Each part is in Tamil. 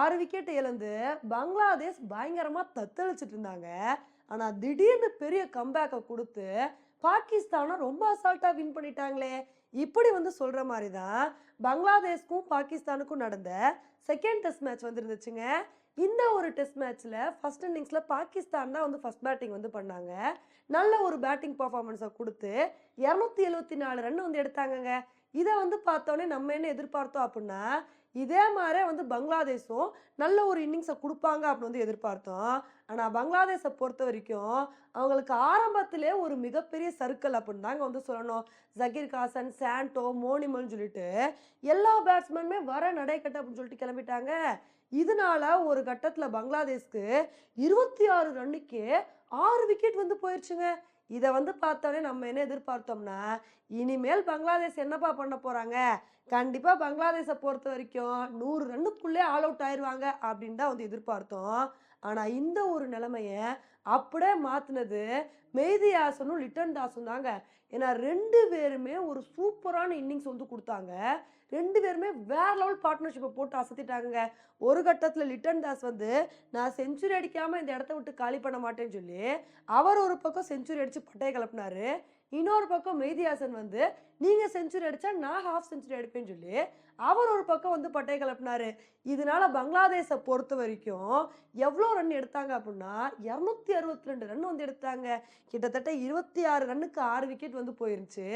ஆறு விக்கெட் இழந்து பங்களாதேஷ் பயங்கரமா தத்தளிச்சிட்டு இருந்தாங்க. ஆனா திடீர்னு பெரிய கம்பேக்கை கொடுத்து பாகிஸ்தானை ரொம்ப அசால்ட்டா வின் பண்ணிட்டாங்களே. இப்படி வந்து சொல்ற மாதிரி தான் பங்களாதேஷ்க்கும் பாகிஸ்தானுக்கும் நடந்த செகண்ட் டெஸ்ட் மேட்ச் வந்துருந்துச்சுங்க. இந்த ஒரு டெஸ்ட் மேட்ச்ல ஃபர்ஸ்ட் இன்னிங்ஸ்ல பாகிஸ்தான் தான் வந்து ஃபர்ஸ்ட் பேட்டிங் வந்து பண்ணாங்க. நல்ல ஒரு பேட்டிங் பர்ஃபார்மன்ஸை கொடுத்து இரநூத்தி எழுபத்தி நாலு ரன் வந்து எடுத்தாங்கங்க. இதை வந்து பார்த்தோன்னே நம்ம என்ன எதிர்பார்த்தோம் அப்படின்னா இதே மாதிரி வந்து பங்களாதேஷும் நல்ல ஒரு இன்னிங்ஸை கொடுப்பாங்க அப்படின்னு வந்து எதிர்பார்த்தோம். ஆனால் பங்களாதேஷை பொறுத்த வரைக்கும் அவங்களுக்கு ஆரம்பத்திலே ஒரு மிகப்பெரிய சர்க்கிள் அப்படின்னு தாங்க வந்து சொல்லணும். ஜகீர் காசன் சாண்டோ மோனிமல்னு சொல்லிட்டு எல்லா பேட்ஸ்மேனுமே வர நடைக்கட்ட அப்படின்னு சொல்லிட்டு கிளம்பிட்டாங்க. இதனால ஒரு கட்டத்தில் பங்களாதேஷ்க்கு இருபத்தி ஆறு ரன்னுக்கு ஆறு விக்கெட் வந்து போயிடுச்சுங்க இதை வந்து பார்த்தோன்னே நம்ம என்ன எதிர்பார்த்தோம்னா இனிமேல் பங்களாதேஷ் என்னப்பா பண்ண போகிறாங்க கண்டிப்பாக பங்களாதேஷை பொறுத்த வரைக்கும் நூறு ரன்னுக்குள்ளே ஆல் அவுட் ஆயிடுவாங்க அப்படின்னு தான் வந்து எதிர்பார்த்தோம். ஆனால் இந்த ஒரு நிலமையை அப்படியே மாற்றினது மெய்தியாசனும் லிட்டன் தாசும் தாங்க ஏன்னா ரெண்டு பேருமே ஒரு சூப்பரான இன்னிங்ஸ் வந்து கொடுத்தாங்க. ரெண்டு பேருமே வேற லெவல் பார்ட்னர்ஷிப்பை போட்டு அசத்திட்டாங்க ஒரு கட்டத்தில் லிட்டன் தாஸ் வந்து நான் செஞ்சுரி அடிக்காமல் இந்த இடத்த விட்டு காலி பண்ண மாட்டேன்னு சொல்லி அவர் ஒரு பக்கம் செஞ்சுரி அடித்து பட்டையை கிளப்பினாரு இன்னொரு பக்கம் மெய்தியாசன் வந்து நீங்கள் செஞ்சுரி அடித்தா நான் ஹாஃப் செஞ்சுரி அடிப்பேன்னு சொல்லி அவர் ஒரு பக்கம் வந்து பட்டையை கிளப்பினாரு இதனால பங்களாதேஷை பொறுத்த வரைக்கும் எவ்வளோ ரன் எடுத்தாங்க அப்படின்னா இரநூத்தி அறுபத்தி ரெண்டு ரன் வந்து எடுத்தாங்க. கிட்டத்தட்ட இருபத்தி ஆறு ரன்னுக்கு ஆறு விக்கெட் வந்து போயிருந்துச்சு.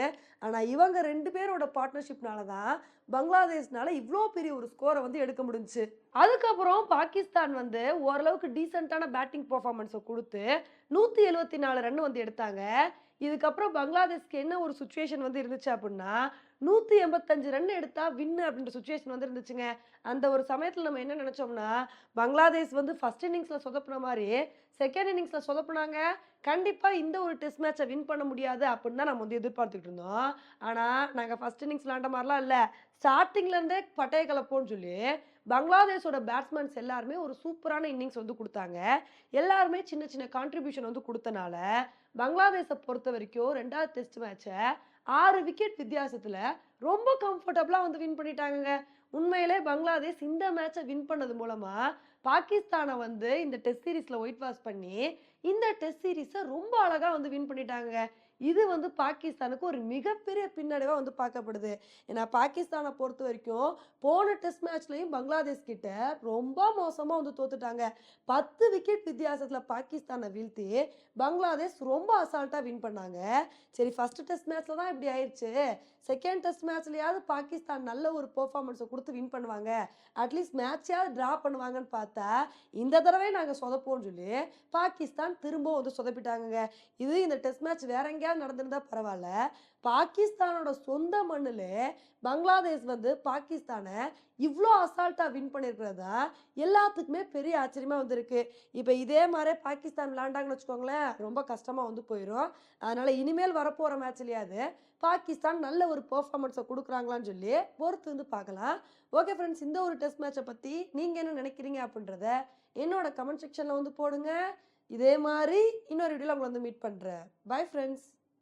ஆனால் இவங்க ரெண்டு பேரோட பார்ட்னர்ஷிப்னால தான் பங்களாதேஷ்னால இவ்வளோ பெரிய ஒரு ஸ்கோரை வந்து எடுக்க முடிஞ்சுச்சு. அதுக்கப்புறம் பாகிஸ்தான் வந்து ஓரளவுக்கு டீசெண்டான பேட்டிங் பர்ஃபார்மன்ஸை கொடுத்து நூற்றி எழுபத்தி நாலு ரன் வந்து எடுத்தாங்க. இதுக்கப்புறம் பங்களாதேஷ்க்கு என்ன ஒரு சுச்சுவேஷன் வந்து இருந்துச்சு அப்படின்னா நூற்றி எண்பத்தஞ்சு ரன் எடுத்தா வின்னு அப்படின்ற சுச்சுவேஷன் வந்து இருந்துச்சுங்க. அந்த ஒரு சமயத்தில் நம்ம என்ன நினச்சோம்னா பங்களாதேஷ் வந்து ஃபர்ஸ்ட் இன்னிங்ஸில் சொதப்புன மாதிரி செகண்ட் இன்னிங்ஸில் சொதப்புனாங்க. கண்டிப்பாக இந்த ஒரு டெஸ்ட் மேட்சை வின் பண்ண முடியாது அப்படின்னு தான் நம்ம வந்து எதிர்பார்த்துக்கிட்டு இருந்தோம். ஆனால் நாங்கள் ஃபர்ஸ்ட் இன்னிங்ஸ் விளாண்ட மாதிரிலாம் இல்லை. ஸ்டார்டிங்லேருந்தே பட்டைய கலப்போன்னு சொல்லி பங்களாதேஷோட பேட்ஸ்மேன்ஸ் எல்லாருமே ஒரு சூப்பரான இன்னிங்ஸ் வந்து கொடுத்தாங்க. எல்லாருமே சின்ன சின்ன கான்ட்ரிபியூஷன் வந்து கொடுத்தனால பங்களாதேஷை பொறுத்த வரைக்கும் ரெண்டாவது டெஸ்ட் மேட்சை ஆறு விக்கெட் வித்தியாசத்தில் ரொம்ப கம்ஃபர்டபுளாக வந்து வின் பண்ணிட்டாங்க உண்மையிலே பங்களாதேஷ் இந்த மேட்சை வின் பண்ணது மூலமாக பாகிஸ்தானை வந்து இந்த டெஸ்ட் சீரீஸில் ஒயிட் வாஷ் பண்ணி இந்த டெஸ்ட் சீரீஸை ரொம்ப அழகாக வந்து வின் பண்ணிட்டாங்க. இது வந்து பாகிஸ்தானுக்கு ஒரு மிகப்பெரிய பின்னடைவாக வந்து பார்க்கப்படுது. ஏன்னா பாகிஸ்தானை பொறுத்த வரைக்கும் போன டெஸ்ட் மேட்ச்லையும் பங்களாதேஷ் கிட்ட ரொம்ப மோசமாக வந்து தோத்துட்டாங்க. பத்து விக்கெட் வித்தியாசத்தில் பாகிஸ்தானை வீழ்த்தி பங்களாதேஷ் ரொம்ப ரொம்ப அசால்ட்டாக வின் பண்ணாங்க. சரி ஃபஸ்ட்டு டெஸ்ட் மேட்ச்சில் தான் இப்படி ஆயிடுச்சு செகண்ட் டெஸ்ட் மேட்ச்லையாவது பாகிஸ்தான் நல்ல ஒரு பெர்ஃபார்மன்ஸை கொடுத்து வின் பண்ணுவாங்க. அட்லீஸ்ட் மேட்சையாவது ட்ரா பண்ணுவாங்கன்னு பார்த்தா இந்த தடவை நாங்கள் சொதப்போம்னு சொல்லி பாகிஸ்தான் திரும்பவும் வந்து சொதப்பிட்டாங்கங்க. இது இந்த டெஸ்ட் மேட்ச் வேற எங்கேயாவது நடந்திருந்தால் பரவாயில்ல. பாகிஸ்தானோட சொந்த மண்ணில் பங்களாதேஷ் வந்து பாகிஸ்தானை இவ்வளோ அசால்ட்டாக வின் பண்ணியிருக்கிறதா எல்லாத்துக்குமே பெரிய ஆச்சரியமாக வந்திருக்கு. இப்போ இதே மாதிரி பாகிஸ்தான் விளாண்டாங்கன்னு வச்சுக்கோங்களேன் ரொம்ப கஷ்டமாக வந்து போயிடும் அதனால் இனிமேல் வரப்போகிற மேட்ச்லையாவது பாகிஸ்தான் நல்ல ஒரு பெர்ஃபார்மன்ஸை கொடுக்குறாங்களான்னு சொல்லி பொறுத்து வந்து பார்க்கலாம். ஓகே ஃப்ரெண்ட்ஸ் இந்த ஒரு டெஸ்ட் மேட்சை பற்றி நீங்கள் என்ன நினைக்கிறீங்க அப்படின்றத என்னோட கமெண்ட் செக்ஷனில் வந்து போடுங்க. இதே மாதிரி இன்னொரு வீடியோவில் உங்களை வந்து மீட் பண்ணுறேன் பை ஃப்ரெண்ட்ஸ்